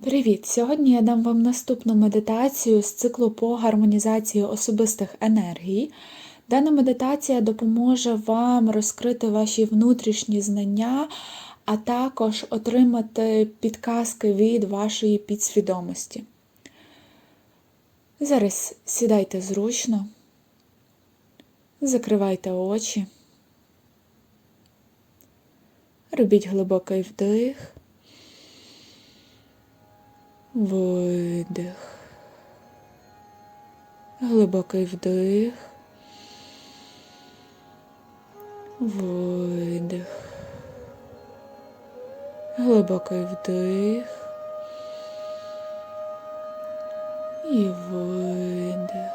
Привіт! Сьогодні я дам вам наступну медитацію з циклу по гармонізації особистих енергій. Дана медитація допоможе вам розкрити ваші внутрішні знання, а також отримати підказки від вашої підсвідомості. Зараз сідайте зручно, закривайте очі, робіть глибокий вдих. Видих. Глибокий вдих. Видих. Глибокий вдих. І видих.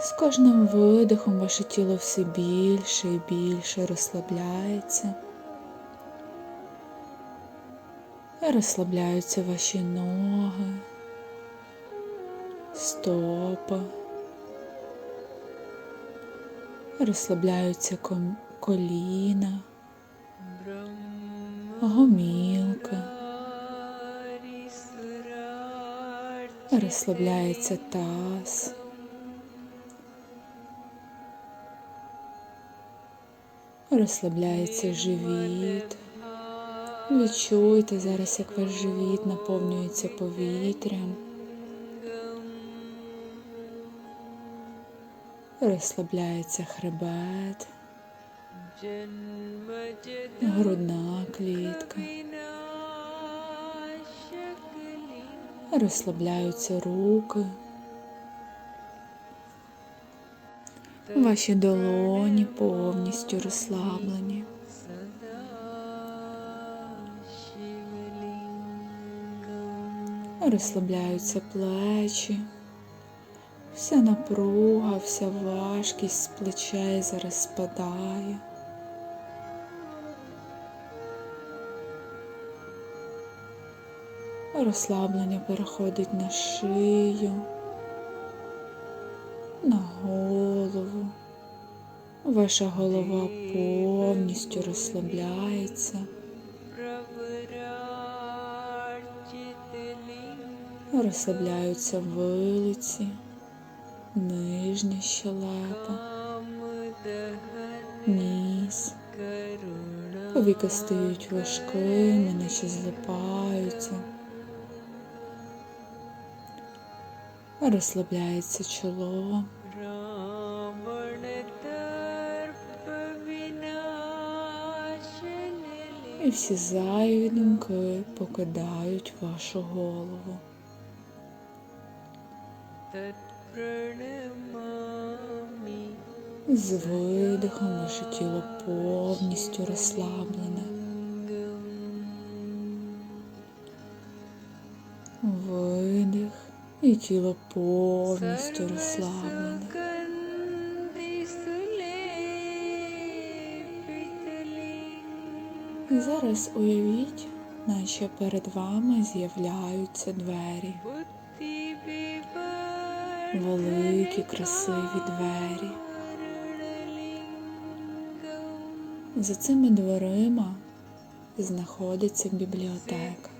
З кожним видихом ваше тіло все більше і більше розслабляється. Розслабляються ваші ноги, стопи, розслабляються коліна, гомілка, розслабляється таз. Розслабляється живіт. Відчуйте зараз, як ваш живіт наповнюється повітрям. Розслабляється хребет, грудна клітка. Розслабляються руки. Ваші долоні повністю розслаблені. Розслабляються плечі, вся напруга, вся важкість з плечей зараз спадає. Розслаблення переходить на шию, на голову. Ваша голова повністю розслабляється. Розслабляються вилиці, нижня щелепа, ніс. Повіки стають важкими, наче злипаються. Розслабляється чоло. І всі зайві думки покидають вашу голову. З видихом ваше тіло повністю розслаблене. Видих і тіло повністю розслаблене. Зараз уявіть, наче перед вами з'являються двері. Великі красиві двері. За цими дверима знаходиться бібліотека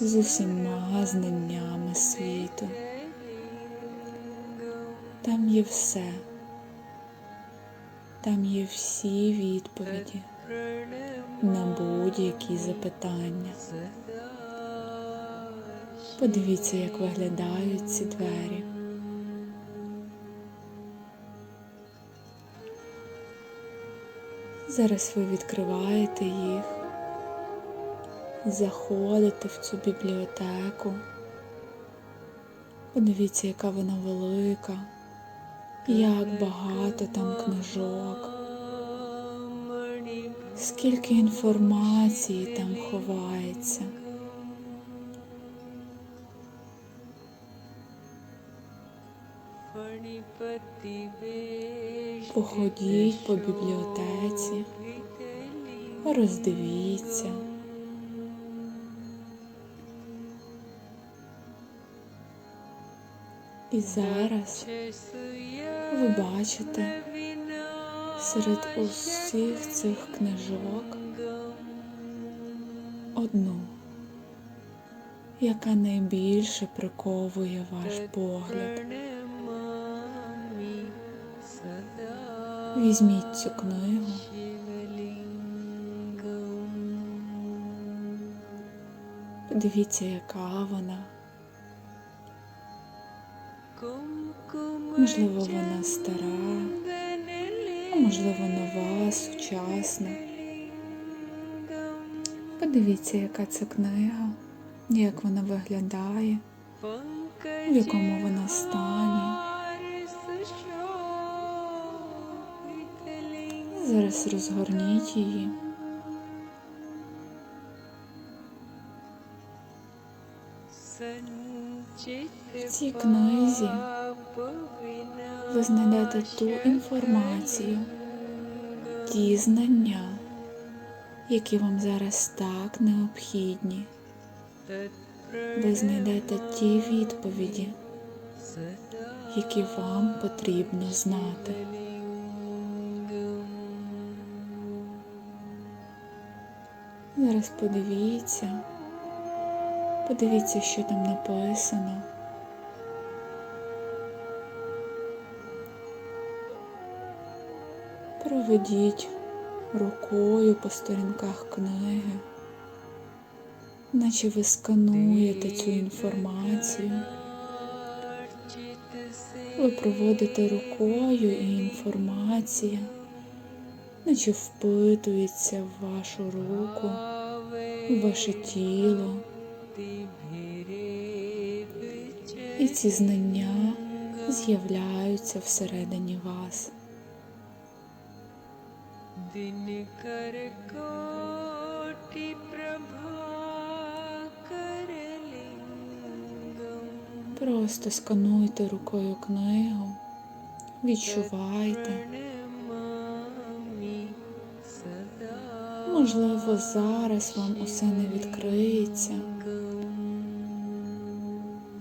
з усіма знаннями світу. Там є все. Там є всі відповіді на будь-які запитання. Подивіться, як виглядають ці двері. Зараз ви відкриваєте їх, заходите в цю бібліотеку. Подивіться, яка вона велика, як багато там книжок, скільки інформації там ховається. Походіть по бібліотеці, роздивіться. І зараз ви бачите серед усіх цих книжок одну, яка найбільше приковує ваш погляд. Візьміть цю книгу, подивіться, яка вона. Можливо, вона стара, а можливо, нова, сучасна. Подивіться, яка це книга, як вона виглядає, в якому вона стані. Зараз розгорніть її. В цій книзі Ви знайдете ту інформацію, ті знання, які вам зараз так необхідні. Ви знайдете ті відповіді, які вам потрібно знати. Зараз подивіться, подивіться, що там написано. Проведіть рукою по сторінках книги, наче ви скануєте цю інформацію. Ви проводите рукою і інформація, наче впитується в вашу руку, в ваше тіло. І ці знання з'являються всередині вас. Просто скануйте рукою книгу, відчувайте. Можливо, зараз вам усе не відкриється,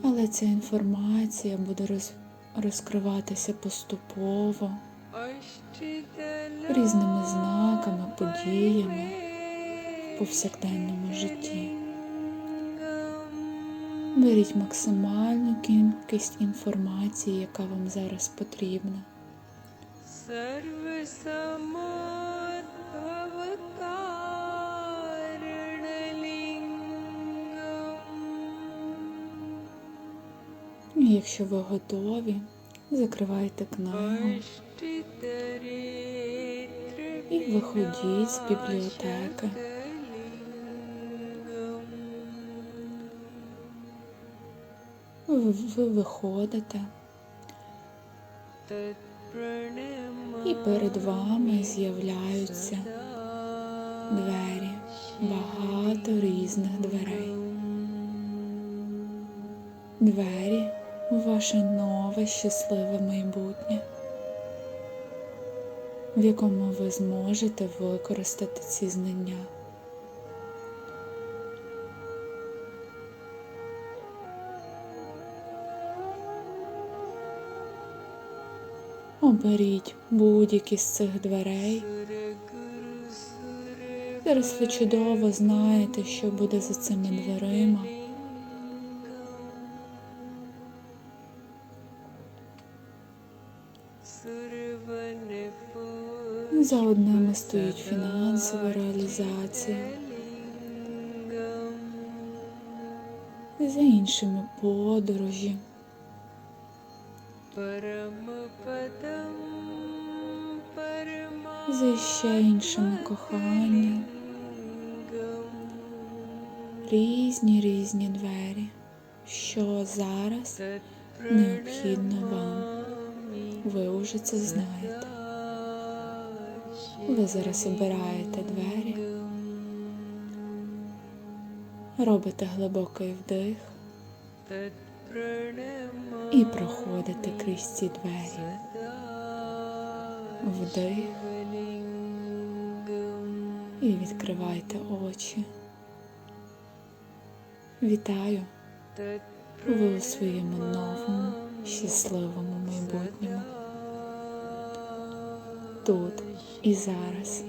але ця інформація буде роз... розкриватися поступово, अष्टदल різними знаками, подіями в повсякденному житті. Беріть максимальну кількість інформації, яка вам зараз потрібна. सर्वसमोद्भवकारणलिङ्गम् Якщо ви готові, закривайте книгу і виходіть з бібліотеки. Ви виходите, і перед вами з'являються двері, багато різних дверей. Двері у ваше нове щасливе майбутнє, в якому ви зможете використати ці знання. Оберіть будь-які з цих дверей. Зараз ви чудово знаєте, що буде за цими дверима. За одними стоїть фінансова реалізація, за іншими подорожі. За ще іншими кохання. Різні різні двері, що зараз необхідно вам. Ви уже це знаєте. Ви зараз обираєте двері, робите глибокий вдих і проходите крізь ці двері. Вдих і відкривайте очі. Вітаю! Ви у своєму новому, щасливому майбутньому. Тут і зараз.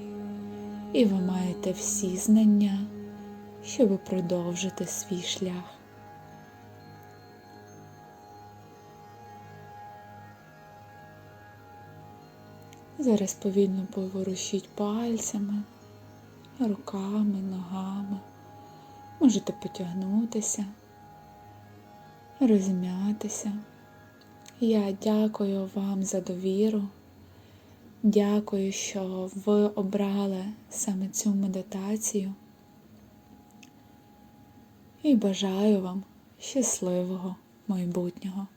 І ви маєте всі знання, щоб продовжити свій шлях. Зараз повільно поворушіть пальцями, руками, ногами. Можете потягнутися, розм'ятися. Я дякую вам за довіру. Дякую, що ви обрали саме цю медитацію. І бажаю вам щасливого майбутнього.